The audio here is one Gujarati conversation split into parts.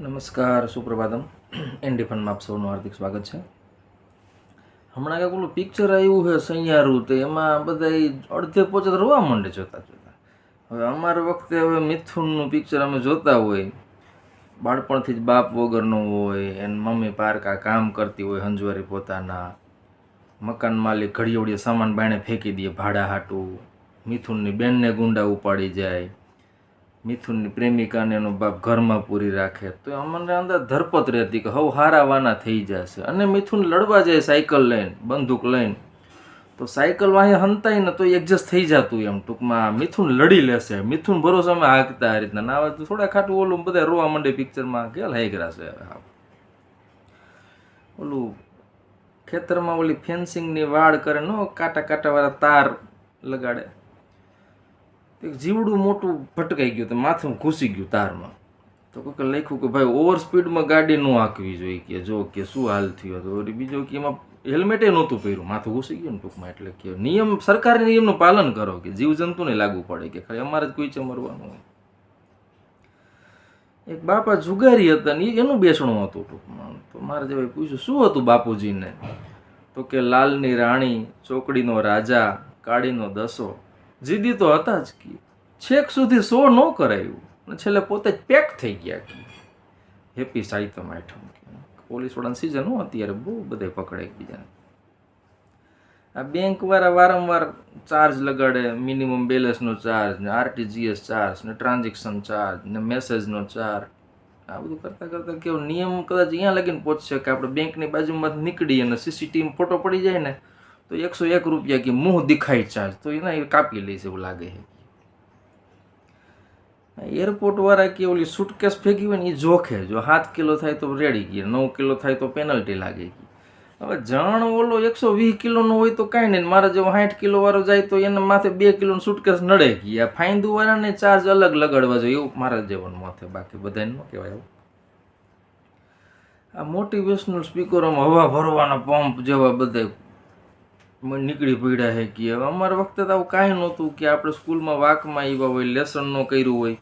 નમસ્કાર, સુપ્રભાતમ. એનડી ફનમાં આપ સૌનું હાર્દિક સ્વાગત છે. હમણાં કાંઈક ઓલું પિક્ચર આવ્યું છે સૈયારું તો એમાં બધા અડધે પોચે રોવા માંડે જોતા જોતા. હવે અમારા વખતે હવે મિથુનનું પિક્ચર અમે જોતા હોય. બાળપણથી જ બાપ વગરનો હોય, એની મમ્મી પારકા કામ કરતી હોય હંજવારી પોતાના. મકાન માલિક ઘડીઓડીએ સામાન બાણે ફેંકી દે ભાડા હાટું. મિથુનની બેનને ગુંડા ઉપાડી જાય. મિથુનની પ્રેમિકાને એનો બાપ ઘરમાં પૂરી રાખે. તો અમને અંદર ધરપત રહેતી કે હવ હારાવાના થઈ જશે. અને મિથુન લડવા જાય સાયકલ લઈને, બંદૂક લઈને. તો સાયકલ વાંહે હંતાય ને તો એડજસ્ટ થઈ જતું એમ. ટૂંકમાં મિથુન લડી લેશે. મિથુન ભરોસામાં હાંકતા આ રીતના. ના આવે થોડા ખાટું ઓલું બધા રોવા માંડે પિક્ચરમાં કે હાઈકરા છે. ઓલું ખેતરમાં ઓલી ફેન્સિંગની વાડ કરે નો કાંટા કાંટાવાળા તાર લગાડે. એક જીવડું મોટું ભટકાઈ ગયું તો માથું ઘૂસી ગયું તારમાં. તો કોઈક લખ્યું કે ભાઈ ઓવર સ્પીડમાં ગાડી ન હાંકવી જોઈએ કે જો કે શું હાલ થયો તો બીજો કે એમાં હેલ્મેટે નહોતું પહેર્યું, માથું ઘૂસી ગયું ને ટૂંકમાં એટલે કે નિયમ, સરકારી નિયમનું પાલન કરો કે જીવજંતુને લાગુ પડે કે ખાલી અમારે જ કોઈ છે મરવાનું હોય. એક બાપા જુગારી હતા ને એનું બેસણું હતું ટૂંકમાં. તો મારે જે પૂછ્યું, શું હતું બાપુજીને? તો કે લાલની રાણી, ચોકડીનો રાજા, કાળીનો દસો જીદી તો હતા જ કે. છેક સુધી સો ન કરાયું. છેલ્લે પોતે જ પેક થઈ ગયા કે. હેપી સાહિત્યમ આઈટમ પોલીસ વડાની સિઝન હું અત્યારે બહુ બધે પકડે એકબીજાને આ બેંકવાળા વારંવાર ચાર્જ લગાડે. મિનિમમ બેલેન્સનો ચાર્જ ને આરટીજીએસ ચાર્જ ને ટ્રાન્ઝેક્શન ચાર્જ ને મેસેજનો ચાર્જ આ બધું કરતાં કરતાં કેવો નિયમ કદાચ અહીંયા લગીને પહોંચશે કે આપણે બેંકની બાજુમાં નીકળી અને સીસીટીવી ફોટો પડી જાય ને. તો એકસો એક રૂપિયા કે મોહ દેખાય ચાર્જ તો એના એ કાપી લઈશ એવું લાગે છે. એરપોર્ટવાળા કે ઓલી સુટકેસ ફેંકી હોય ને એ જોખે. જો સાત કિલો થાય તો રેડી ગઈ, નવ કિલો થાય તો પેનલ્ટી લાગે ગઈ. હવે જણ ઓલો એકસો વીસ કિલોનો હોય તો કાંઈ નહીં, મારા જેવો સાઠ કિલો વાળો જાય તો એના માથે બે કિલોનું સુટકેસ નડે ગઈ. આ ફાઇન્દુ વાળાને ચાર્જ અલગ લગાડવા જોઈએ, એવું મારા જેવાનું માથે બાકી બધાને કહેવાય એવું. આ મોટિવેશનલ સ્પીકરોમાં હવા ભરવાના પંપ જેવા બધા નીકળી પડ્યા છે કે હવે અમારા વખતે તો આવું કાંઈ નહોતું કે આપણે સ્કૂલમાં વાકમાં આવ્યા હોય લેસન ન કર્યું હોય.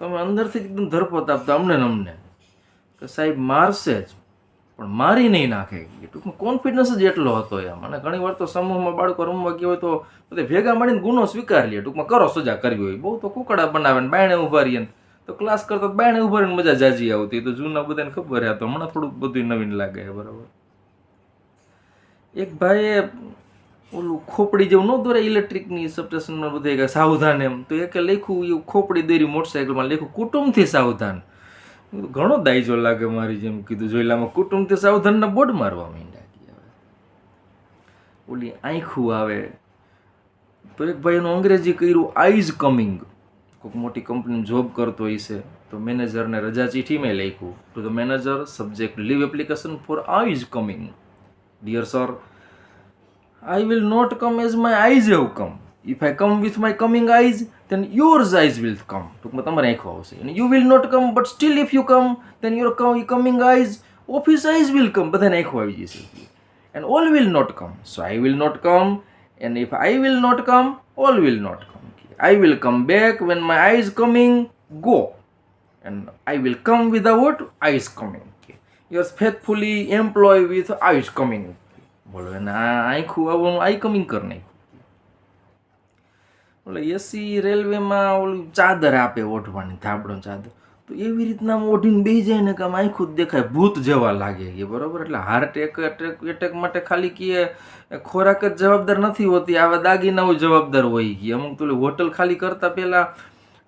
તો અમે અંદરથી એકદમ ધરપત આપતા અમને અમને. કે સાહેબ, મારશે જ, પણ મારી નહીં નાખે. કે ટૂંકમાં કોન્ફિડન્સ જ એટલો હતો એમ. અને ઘણી વાર તો સમૂહમાં બાળકો રમવા ગયા હોય તો બધે ભેગા મળીને ગુનો સ્વીકાર લે. ટૂંકમાં કરો સજા કરવી હોય. બહુ તો કુકડા બનાવે ને બાયણે ઊભા રહીએ તો ક્લાસ કરતા બાયણે ઊભા રહીને મજા જાજી આવતી. તો જૂના બધાને ખબર હે તો હમણાં થોડુંક બધું નવીન લાગે બરાબર. એક ભાઈએ ઓલું ખોપડી જેવું ન દોરે ઇલેક્ટ્રિકની સબસ્ટેશનમાં બધે કે સાવધાન એમ. તો એક લખ્યું એવું ખોપડી દોરી મોટરસાઇકલમાં લખ્યું, કુટુંબથી સાવધાન. ઘણો દાયજો લાગે મારી જેમ. કીધું, જોઈલામાં કુટુંબથી સાવધાનના બોર્ડ મારવા માંડ્યા ગયા ઓલી આંખું આવે. તો એક ભાઈ એનું અંગ્રેજી કર્યું આઈઝ કમિંગ કોઈક મોટી કંપની જોબ કરતો હશે તો મેનેજરને રજા ચીઠીમાં લખ્યું to the manager subject leave application for eyes coming Dear sir I will not come as my eyes have come. If I come with my coming eyes, then yours eyes will come. ટૂંકમાં તમારે આંખો આવશે અને you will not come but still if you come then your coming eyes office eyes will come બધાને આંખો આવી જશે and all will not come so i will not come and if i will not come all will not come i will come back when my eyes coming go and i will come without eyes coming Yours faithfully employ with Ayush coming બોલો, એને આ આખું આવવાનું આઈ કમિંગ કર નાખ્યું. એટલે એસી રેલવેમાં ઓલું ચાદર આપે ઓઢવાની થાબડો ચાદર. તો એવી રીતના ઓઢીને બે જાય ને કે આમ આખું જ દેખાય, ભૂત જેવા લાગે કે બરાબર? એટલે હાર્ટ એટેક એટેક માટે ખાલી કે ખોરાક જ જવાબદાર નથી હોતી, આવા દાગીનાઓ જવાબદાર હોય કે અમુક તો હોટલ ખાલી કરતા પહેલા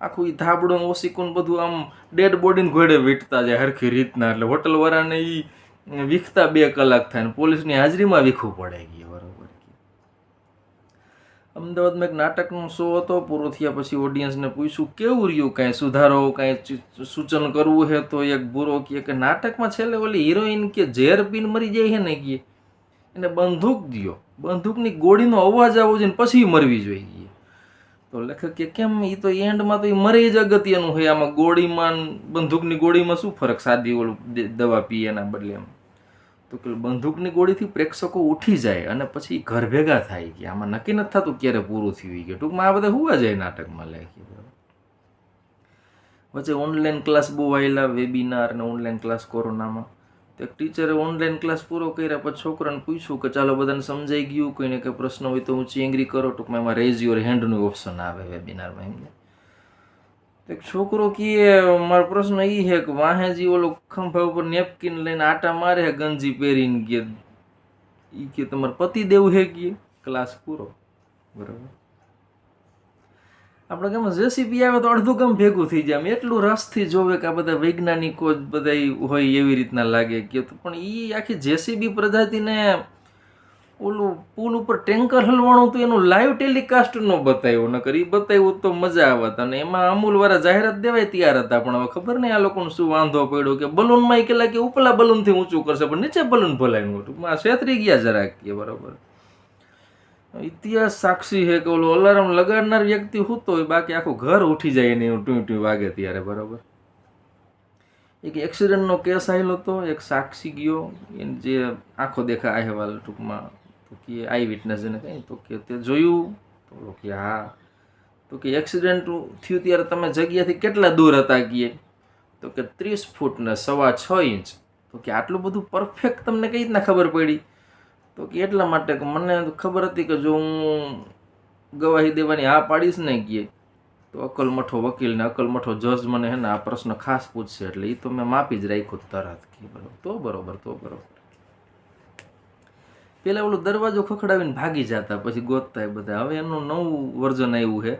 આખું એ ધાબડું ઓસિકું બધું આમ ડેડ બોડીને ઘોડે વીટતા જાય હરખી રીતના. એટલે હોટલ વાળાને ઈ વીખતા બે કલાક થાય ને પોલીસની હાજરીમાં વીખવું પડે કે બરાબર અમદાવાદમાં એક નાટકનો શો હતો, પૂરો થયા પછી ઓડિયન્સને પૂછ્યું, કેવું રહ્યું? કાંઈ સુધારો, કાંઈ સૂચન કરવું હે તો એક બુરો કહે કે નાટકમાં છેલ્લે ઓલી હિરોઈન કે ઝેર પીને મરી જાય છે ને કે એને બંદૂક દ્યો. બંદૂકની ગોળીનો અવાજ આવવો જોઈએ પછી મરવી જોઈએ તો લેખક કે કેમ એ તો એન્ડમાં તો એ મરે જ અગત્યનું હોય. આમાં ગોળીમાં બંદૂકની ગોળીમાં શું ફરક? સાદી ઓલું દવા પીએ એના બદલે એમ. તો કે બંદૂકની ગોળીથી પ્રેક્ષકો ઉઠી જાય અને પછી ઘર ભેગા થાય કે આમાં નક્કી નથી થતું ક્યારે પૂરું થયું કે. ટૂંકમાં આ બધા હુવા જાય નાટકમાં લે કે વચ્ચે ઓનલાઈન ક્લાસ બહુ આવેલા વેબિનાર અને ઓનલાઈન ક્લાસ કોરોનામાં. તો એક ટીચરે ઓનલાઈન ક્લાસ પૂરો કર્યા પછી છોકરાને પૂછ્યું કે ચાલો બધાને સમજાઈ ગયું કોઈને કંઈ પ્રશ્ન હોય તો ઊંચી એંગ્રી કરો? ટૂંકમાં એમાં રેઝ યોર હેન્ડનું ઓપ્શન આવે વેબિનારમાં એમને. એક છોકરો કીએ મારો પ્રશ્ન એ છે કે વાહેજી ઓલો ખંભા ઉપર નેપકિન લઈને આટા મારે હે ગંજી પહેરીને કે એ કે તમારે પતિ દેવું હે કે ક્લાસ પૂરો. બરાબર? આપણે કેમ જેસીબી આવે તો અડધું કામ ભેગું થઈ જાય? એટલું રસથી જોવે કે આ બધા વૈજ્ઞાનિકો જ બધા હોય એવી રીતના લાગે કે પણ એ આખી જેસીબી પ્રજાતિને ઓલું પુલ ઉપર ટેન્કર હલવાણું તો એનું લાઈવ ટેલિકાસ્ટ ન બતાવ્યું. નકર એ બતાવ્યું તો મજા આવત. અને એમાં અમૂલવાળા જાહેરાત દેવાય તૈયાર હતા. પણ હવે ખબર નહીં આ લોકોને શું વાંધો પડ્યો કે બલૂનમાં એ કેટલા કે ઉપલા બલૂનથી ઊંચું કરશે, પણ નીચે બલૂન ભલાયું ટૂંકમાં આ છેતરી ગયા જરાક કે બરાબર. ઇતિહાસ સાક્ષી છે કે ઓલો અલાર્મ લગાડનાર વ્યક્તિ સૂતો હોય, બાકી આખું ઘર ઉઠી જાય એને એવું ટું ટું વાગે ત્યારે, બરાબર? એક એક્સિડન્ટનો કેસ આવેલો હતો એક સાક્ષી ગયો, એને જે આંખો દેખા અહેવાલ ટૂંકમાં, તો કે આઈ વિટનેસ એને કંઈ, તો કે તે જોયું, તો કે હા. તો કે એક્સિડન્ટ થયું ત્યારે તમે જગ્યાથી કેટલા દૂર હતા કીએ તો કે ત્રીસ ફૂટ ને સવા છ ઇંચ. તો કે આટલું બધું પરફેક્ટ તમને કઈ રીતના ખબર પડી? તો કે એટલા માટે કે મને ખબર હતી કે જો હું ગવાહી દેવાની હા પાડીશ ને કે તો અકલમઠો વકીલ ને અકલમઠો જજ મને હે ને આ પ્રશ્ન ખાસ પૂછશે એટલે એ તો મેં માપી જ રાખ્યું તરત કે બરોબર. તો બરોબર તો બરોબર. પેલા ઓલું દરવાજો ખખડાવીને ભાગી જતા, પછી ગોતતા બધા. હવે એનું નવું વર્ઝન આવ્યું છે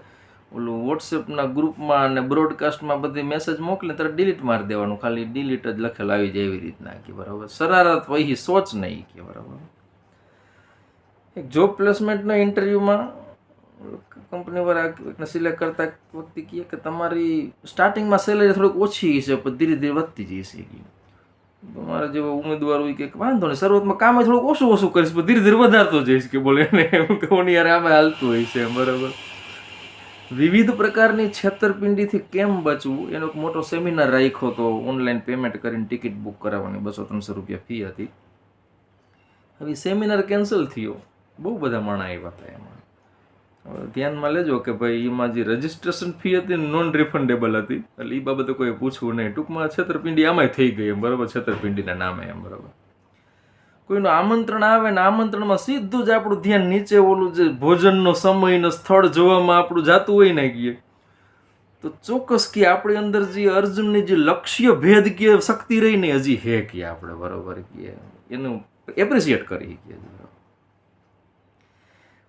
ઓલું વોટ્સએપના ગ્રુપમાં અને બ્રોડકાસ્ટમાં બધી મેસેજ મોકલે ત્યારે ડિલીટ મારી દેવાનું. ખાલી ડિલીટ જ લખેલ આવી જાય એવી રીતના કે બરાબર. શરારત વહી સોચ નહીં કે બરાબર. એક જોબ પ્લેસમેન્ટના ઇન્ટરવ્યૂમાં કંપનીવાળા સિલેક્ટ કરતા વખતે કહે કે તમારી સ્ટાર્ટિંગમાં સેલેરી થોડીક ઓછી છે પણ ધીરે ધીરે વધતી જશે તમારા જેવો ઉમેદવાર હોય કે વાંધો નહીં, શરૂઆતમાં કામ થોડુંક ઓછું ઓછું કરીશ, પણ ધીરે ધીરે વધારતો જઈશ કે બોલે એને એમ કહું યાર, આમાં હાલતું હોય છે. બરાબર. વિવિધ પ્રકારની છેતરપિંડીથી કેમ બચવું? એનો એક મોટો સેમિનાર રાખ્યો હતો ઓનલાઈન પેમેન્ટ કરીને ટિકિટ બુક કરાવવાની બસો ત્રણસો રૂપિયા ફી હતી. હવે સેમિનાર કેન્સલ થયો. બહુ બધા માણા આવ્યા હતા એમાં. ધ્યાનમાં લેજો કે ભાઈ એમાં જે રજિસ્ટ્રેશન ફી હતી નોન રિફંડેબલ હતી, એટલે એ બાબતે કોઈ પૂછવું નહીં. ટૂંકમાં છેતરપિંડી આમાંય થઈ ગઈ એમ, બરાબર? છેતરપિંડીના નામે એમ, બરાબર? કોઈનું આમંત્રણ આવે ને આમંત્રણમાં સીધું જ આપણું ધ્યાન નીચે ઓલું જે ભોજનનો સમયનો સ્થળ જોવામાં આપણું જાતું હોય ને કીએ તો ચોક્કસ કે આપણી અંદર જે અર્જુનની જે લક્ષ્ય ભેદ કે શક્તિ રહી ને હજી હે કે આપણે, બરોબર? કે એનું એપ્રિસિએટ કરી કે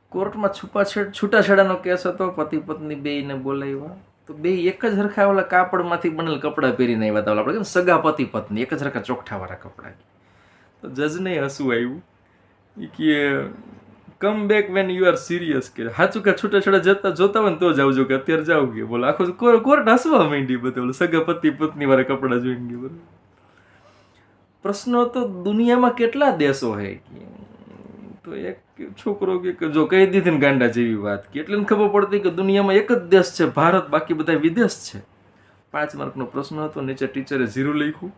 કોર્ટમાં છૂપાછેડ છૂટાછેડાનો કેસ હતો. પતિ પત્ની બેયને બોલાવ્યા. તો બે એક જ હરખા ઓલા કાપડમાંથી બનેલ કપડાં પહેરીને આવ્યા હતા આપણે કેમ સગા પતિ પત્ની. એક જ હરખા ચોખ્ઠાવાળા કપડાં. તો જજને હસવું આવ્યું. કે come back when you are serious કે સાચું કે છૂટા છૂટા જતા જોતા હોય ને તો જ આવજો કે અત્યારે જાવ કે. બોલો, આખો કોર્ટ હસવા માંડી બધે. ઓલું સગા પતિ પત્ની વાળા કપડાં જોઈને ગયું. બરાબર પ્રશ્નો તો દુનિયામાં કેટલા દેશો હે? કે તો એક છોકરો કે જો કહી દીધી ને ગાંડા જેવી વાત કે એટલે ખબર પડતી કે દુનિયામાં એક જ દેશ છે, ભારત, બાકી બધા વિદેશ છે. પાંચ માર્કનો પ્રશ્ન હતો, નીચે ટીચરે ઝીરો લખ્યું.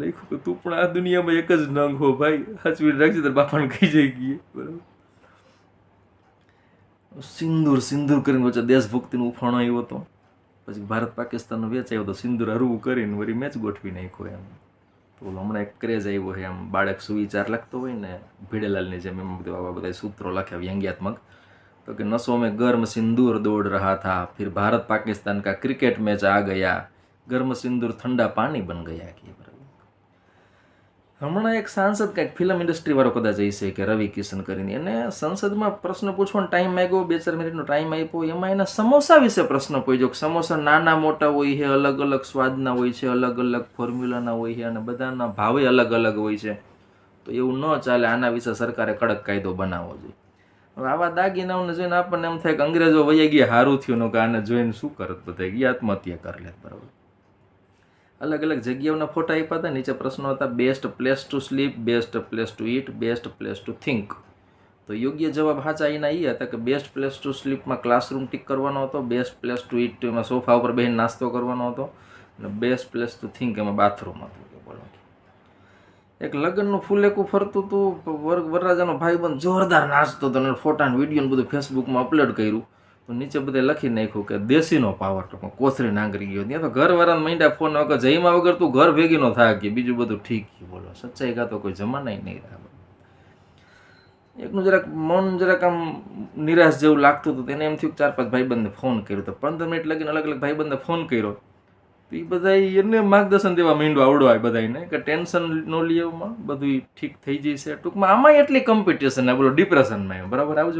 લખ્યું કે તું પણ આ દુનિયામાં એક જ નંગ હો ભાઈ. હાચવી રાખજે, તાર બાપાને કહી જઈ ગઈ બરાબર. સિંદૂર સિંદૂર કરીને વચ્ચે દેશભક્તિનો ઉફાણો આવ્યો હતો. પછી ભારત પાકિસ્તાનનો વેચ આવ્યો તો સિંદૂર હરવું કરીને વળી મેચ ગોઠવી નાખ્યો એમ. તો હમણાં એક ક્રેઝ આવ્યો છે, એમ બાળક સુવિચાર લખતો હોય ને, ભીડેલાલની જેમ એમ બધું, આવા બધા સૂત્રો લખ્યા વ્યંગ્યાત્મક. તો કે નસો મેં ગર્મ સિંદૂર દોડ રહા થા, ફિર ભારત પાકિસ્તાન કા ક્રિકેટ મેચ આ ગયા, ગર્મ સિંદૂર ઠંડા પાણી બન ગયા કે હમણાં એક સાંસદ કંઈક ફિલ્મ ઇન્ડસ્ટ્રીવાળો કદાચ હશે કે રવિ કિશન કરીને. એને સંસદમાં પ્રશ્ન પૂછવાનો ટાઈમ માંગ્યો બે ચાર મિનિટનો ટાઈમ આપ્યો. એમાં એના સમોસા વિશે પ્રશ્ન પૂછ્યો કે સમોસા નાના મોટા હોય છે, અલગ અલગ સ્વાદના હોય છે, અલગ અલગ ફોર્મ્યુલાના હોય છે અને બધાના ભાવે અલગ અલગ હોય છે. તો એવું ન ચાલે, આના વિશે સરકારે કડક કાયદો બનાવવો જોઈએ. હવે આવા દાગીનાઓને જોઈને આપણને એમ થાય કે અંગ્રેજો વૈયા ગયા સારું થયું કે આને જોઈને શું કરત બધા આત્મહત્યા કરી લે બરાબર. અલગ અલગ જગ્યાઓના ફોટા આપ્યા હતા. નીચે પ્રશ્નો હતા best place to sleep best place to eat best place to think તો યોગ્ય જવાબ હાચા એના એ હતા કે બેસ્ટ પ્લેસ ટુ સ્લીપમાં ક્લાસરૂમ ટીક કરવાનો હતો બેસ્ટ પ્લેસ ટુ ઇટ એમાં સોફા ઉપર બેહીને નાસ્તો કરવાનો હતો અને બેસ્ટ પ્લેસ ટુ થિંક એમાં બાથરૂમ હતું. કે બોલો એક લગ્નનું ફૂલેકું ફરતું હતું વર, વરરાજાનો ભાઈબંધ જોરદાર નાચતો હતો અને ફોટા વીડિયો બધું ફેસબુકમાં અપલોડ કર્યું. તો નીચે બધે લખી નાખ્યું કે દેશીનો પાવર ટૂંકમાં કોથરી નાંગરી ગયો. ત્યાં તો ઘરવાળાને માંડ્યા ફોન વગર જઈમાં વગર તું ઘર ભેગી નો થાય કે બીજું બધું ઠીક છે બોલો, સચ્ચાઈ કા તો કોઈ જમાના નહીં રહે. એકનું જરાક મન જરાક આમ નિરાશ જેવું લાગતું હતું. તેને એમ થયું ચાર પાંચ ભાઈબંધને ફોન કર્યો તો પંદર મિનિટ લગીને અલગ અલગ ભાઈબંધને ફોન કર્યો. તો એ બધા એને માર્ગદર્શન દેવા માંડવા આવડો બધાને કે ટેન્શન નો લેવામાં બધું ઠીક થઈ જશે ટૂંકમાં આમાં એટલી કોમ્પિટિશન બોલો ડિપ્રેશનમાં બરાબર? આવજો.